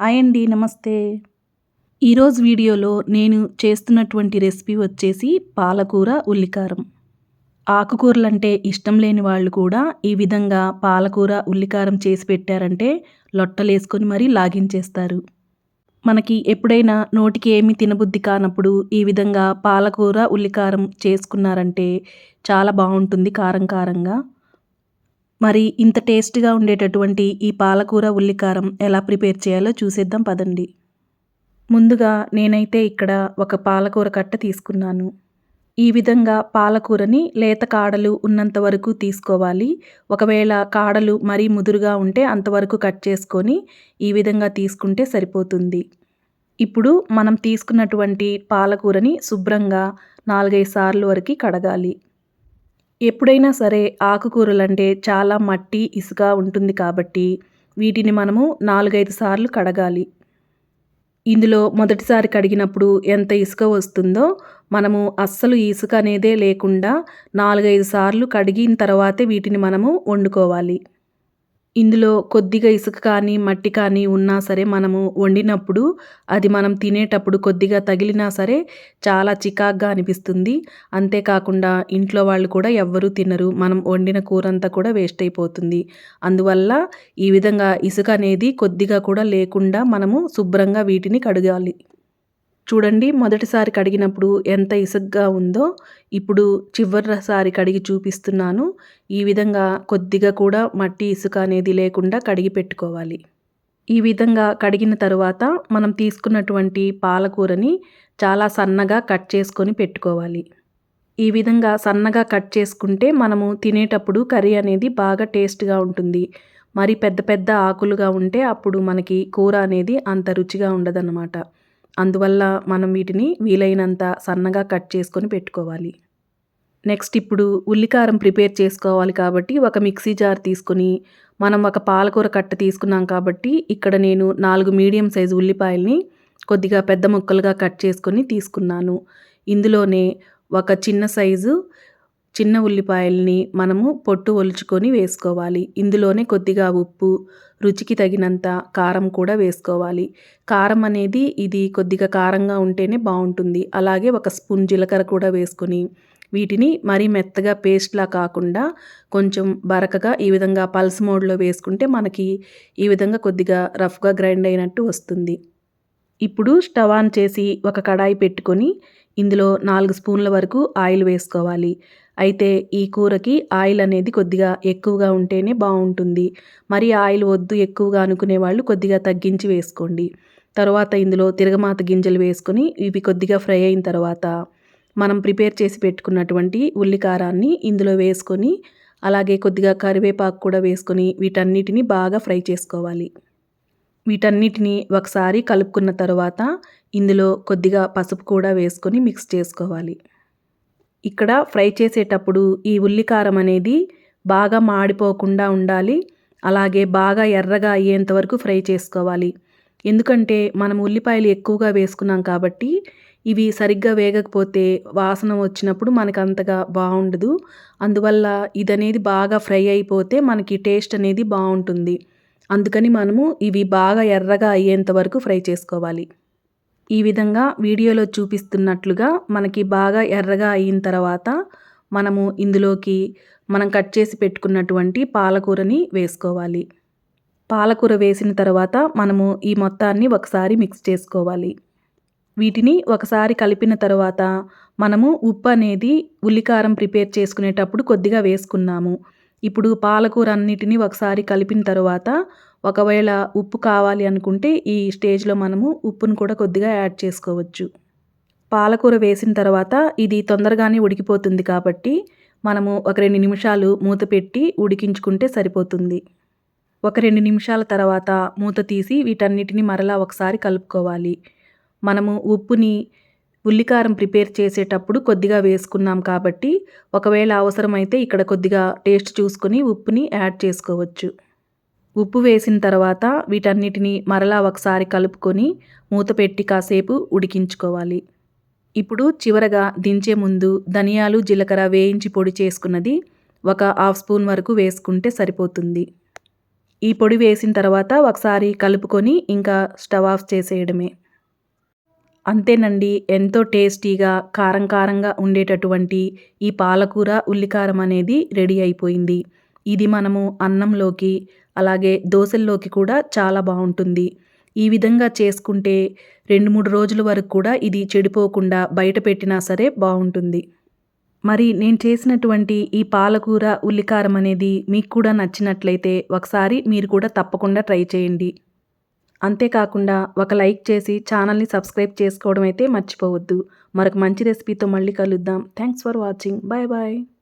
Hi అండి నమస్తే. ఈరోజు వీడియోలో నేను చేస్తున్నటువంటి రెసిపీ వచ్చేసి పాలకూర ఉల్లికారం. ఆకుకూరలు అంటే ఇష్టం లేని వాళ్ళు కూడా ఈ విధంగా పాలకూర ఉల్లికారం చేసి పెట్టారంటే లొట్టలేసుకొని మరీ లాగించేస్తారు. మనకి ఎప్పుడైనా నోటికి ఏమి తినబుద్ధి కానప్పుడు ఈ విధంగా పాలకూర ఉల్లికారం చేసుకున్నారంటే చాలా బాగుంటుంది కారం కారంగా. మరి ఇంత టేస్ట్గా ఉండేటటువంటి ఈ పాలకూర ఉల్లికారం ఎలా ప్రిపేర్ చేయాలో చూసేద్దాం పదండి. ముందుగా నేనైతే ఇక్కడ ఒక పాలకూర కట్ట తీసుకున్నాను. ఈ విధంగా పాలకూరని లేత కాడలు ఉన్నంత వరకు తీసుకోవాలి. ఒకవేళ కాడలు మరీ ముదురుగా ఉంటే అంతవరకు కట్ చేసుకొని ఈ విధంగా తీసుకుంటే సరిపోతుంది. ఇప్పుడు మనం తీసుకున్నటువంటి పాలకూరని శుభ్రంగా నాలుగైదు సార్లు వరకు కడగాలి. ఎప్పుడైనా సరే ఆకుకూరలు అంటే చాలా మట్టి ఇసుక ఉంటుంది కాబట్టి వీటిని మనము నాలుగైదు సార్లు కడగాలి. ఇందులో మొదటిసారి కడిగినప్పుడు ఎంత ఇసుక వస్తుందో మనము అస్సలు ఇసుక అనేదే లేకుండా నాలుగైదు సార్లు కడిగిన తర్వాతే వీటిని మనము వండుకోవాలి. ఇందులో కొద్దిగా ఇసుక కానీ మట్టి కానీ ఉన్నా సరే మనము వండినప్పుడు అది మనం తినేటప్పుడు కొద్దిగా తగిలినా సరే చాలా చికాగ్గా అనిపిస్తుంది. అంతేకాకుండా ఇంట్లో వాళ్ళు కూడా ఎవ్వరూ తినరు. మనం వండిన కూర అంతా కూడా వేస్ట్ అయిపోతుంది. అందువల్ల ఈ విధంగా ఇసుక అనేది కొద్దిగా కూడా లేకుండా మనము శుభ్రంగా వీటిని కడగాలి. చూడండి మొదటిసారి కడిగినప్పుడు ఎంత ఇసుగ్గా ఉందో ఇప్పుడు చివరిసారి కడిగి చూపిస్తున్నాను. ఈ విధంగా కొద్దిగా కూడా మట్టి ఇసుక అనేది లేకుండా కడిగి పెట్టుకోవాలి. ఈ విధంగా కడిగిన తరువాత మనం తీసుకున్నటువంటి పాలకూరని చాలా సన్నగా కట్ చేసుకొని పెట్టుకోవాలి. ఈ విధంగా సన్నగా కట్ చేసుకుంటే మనము తినేటప్పుడు కర్రీ అనేది బాగా టేస్ట్గా ఉంటుంది. మరి పెద్ద పెద్ద ఆకులుగా ఉంటే అప్పుడు మనకి కూర అనేది అంత రుచిగా ఉండదన్నమాట. అందువల్ల మనం వీటిని వీలైనంత సన్నగా కట్ చేసుకొని పెట్టుకోవాలి. నెక్స్ట్ ఇప్పుడు ఉల్లికారం ప్రిపేర్ చేసుకోవాలి కాబట్టి ఒక మిక్సీ జార్ తీసుకొని మనం ఒక పాలకూర కట్ట తీసుకున్నాం కాబట్టి ఇక్కడ నేను నాలుగు మీడియం సైజు ఉల్లిపాయల్ని కొద్దిగా పెద్ద ముక్కలుగా కట్ చేసుకొని తీసుకున్నాను. ఇందులోనే ఒక చిన్న సైజు చిన్న ఉల్లిపాయల్ని మనము పొట్టు ఒలుచుకొని వేసుకోవాలి. ఇందులోనే కొద్దిగా ఉప్పు రుచికి తగినంత కారం కూడా వేసుకోవాలి. కారం అనేది ఇది కొద్దిగా కారంగా ఉంటేనే బాగుంటుంది. అలాగే ఒక స్పూన్ జీలకర్ర కూడా వేసుకొని వీటిని మరీ మెత్తగా పేస్ట్లా కాకుండా కొంచెం బరకగా ఈ విధంగా పల్స్ మోడ్లో వేసుకుంటే మనకి ఈ విధంగా కొద్దిగా రఫ్గా గ్రైండ్ అయినట్టు వస్తుంది. ఇప్పుడు స్టవ్ ఆన్ చేసి ఒక కడాయి పెట్టుకొని ఇందులో నాలుగు స్పూన్ల వరకు ఆయిల్ వేసుకోవాలి. అయితే ఈ కూరకి ఆయిల్ అనేది కొద్దిగా ఎక్కువగా ఉంటేనే బాగుంటుంది. మరి ఆయిల్ వద్దు ఎక్కువగా అనుకునే వాళ్ళు కొద్దిగా తగ్గించి వేసుకోండి. తర్వాత ఇందులో తిరగమాత గింజలు వేసుకొని ఇవి కొద్దిగా ఫ్రై అయిన తర్వాత మనం ప్రిపేర్ చేసి పెట్టుకున్నటువంటి ఉల్లికారాన్ని ఇందులో వేసుకొని అలాగే కొద్దిగా కరివేపాకు కూడా వేసుకొని వీటన్నిటిని బాగా ఫ్రై చేసుకోవాలి. వీటన్నిటిని ఒకసారి కలుపుకున్న తర్వాత ఇందులో కొద్దిగా పసుపు కూడా వేసుకొని మిక్స్ చేసుకోవాలి. ఇక్కడ ఫ్రై చేసేటప్పుడు ఈ ఉల్లికారం అనేది బాగా మాడిపోకుండా ఉండాలి. అలాగే బాగా ఎర్రగా అయ్యేంత వరకు ఫ్రై చేసుకోవాలి. ఎందుకంటే మనం ఉల్లిపాయలు ఎక్కువగా వేసుకున్నాం కాబట్టి ఇవి సరిగ్గా వేగకపోతే వాసన వచ్చినప్పుడు మనకు అంతగా బాగుండదు. అందువల్ల ఇదనేది బాగా ఫ్రై అయిపోతే మనకి టేస్ట్ అనేది బాగుంటుంది. అందుకని మనము ఇవి బాగా ఎర్రగా అయ్యేంత వరకు ఫ్రై చేసుకోవాలి. ఈ విధంగా వీడియోలో చూపిస్తున్నట్లుగా మనకి బాగా ఎర్రగా అయిన తర్వాత మనము ఇందులోకి మనం కట్ చేసి పెట్టుకున్నటువంటి పాలకూరని వేసుకోవాలి. పాలకూర వేసిన తర్వాత మనము ఈ మొత్తాన్ని ఒకసారి మిక్స్ చేసుకోవాలి. వీటిని ఒకసారి కలిపిన తర్వాత మనము ఉప్పు అనేది ఉల్లికారం ప్రిపేర్ చేసుకునేటప్పుడు కొద్దిగా వేసుకున్నాము. ఇప్పుడు పాలకూర అన్నిటినీ ఒకసారి కలిపిన తర్వాత ఒకవేళ ఉప్పు కావాలి అనుకుంటే ఈ స్టేజ్లో మనము ఉప్పును కూడా కొద్దిగా యాడ్ చేసుకోవచ్చు. పాలకూర వేసిన తర్వాత ఇది తొందరగానే ఉడికిపోతుంది కాబట్టి మనము ఒక రెండు నిమిషాలు మూత పెట్టి ఉడికించుకుంటే సరిపోతుంది. ఒక రెండు నిమిషాల తర్వాత మూత తీసి వీటన్నిటిని మరలా ఒకసారి కలుపుకోవాలి. మనము ఉప్పుని ఉల్లికారం ప్రిపేర్ చేసేటప్పుడు కొద్దిగా వేసుకున్నాం కాబట్టి ఒకవేళ అవసరమైతే ఇక్కడ కొద్దిగా టేస్ట్ చూసుకొని ఉప్పుని యాడ్ చేసుకోవచ్చు. ఉప్పు వేసిన తర్వాత వీటన్నిటిని మరలా ఒకసారి కలుపుకొని మూత పెట్టి కాసేపు ఉడికించుకోవాలి. ఇప్పుడు చివరగా దించే ముందు ధనియాలు జీలకర్ర వేయించి పొడి చేసుకున్నది ఒక హాఫ్ స్పూన్ వరకు వేసుకుంటే సరిపోతుంది. ఈ పొడి వేసిన తర్వాత ఒకసారి కలుపుకొని ఇంకా స్టవ్ ఆఫ్ చేసేయడమే. అంతేనండి ఎంతో టేస్టీగా కారం కారంగా ఉండేటటువంటి ఈ పాలకూర ఉల్లికారం అనేది రెడీ అయిపోయింది. ఇది మనము అన్నంలోకి అలాగే దోశల్లోకి కూడా చాలా బాగుంటుంది. ఈ విధంగా చేసుకుంటే రెండు మూడు రోజుల వరకు కూడా ఇది చెడిపోకుండా బయట పెట్టినా సరే బాగుంటుంది. మరి నేను చేసినటువంటి ఈ పాలకూర ఉల్లికారం అనేది మీకు కూడా నచ్చినట్లయితే ఒకసారి మీరు కూడా తప్పకుండా ట్రై చేయండి. అంతేకాకుండా ఒక లైక్ చేసి ఛానల్ని సబ్స్క్రైబ్ చేసుకోవడం అయితే మర్చిపోవద్దు. మరొక మంచి రెసిపీతో మళ్ళీ కలుద్దాం. Thanks for watching. Bye bye.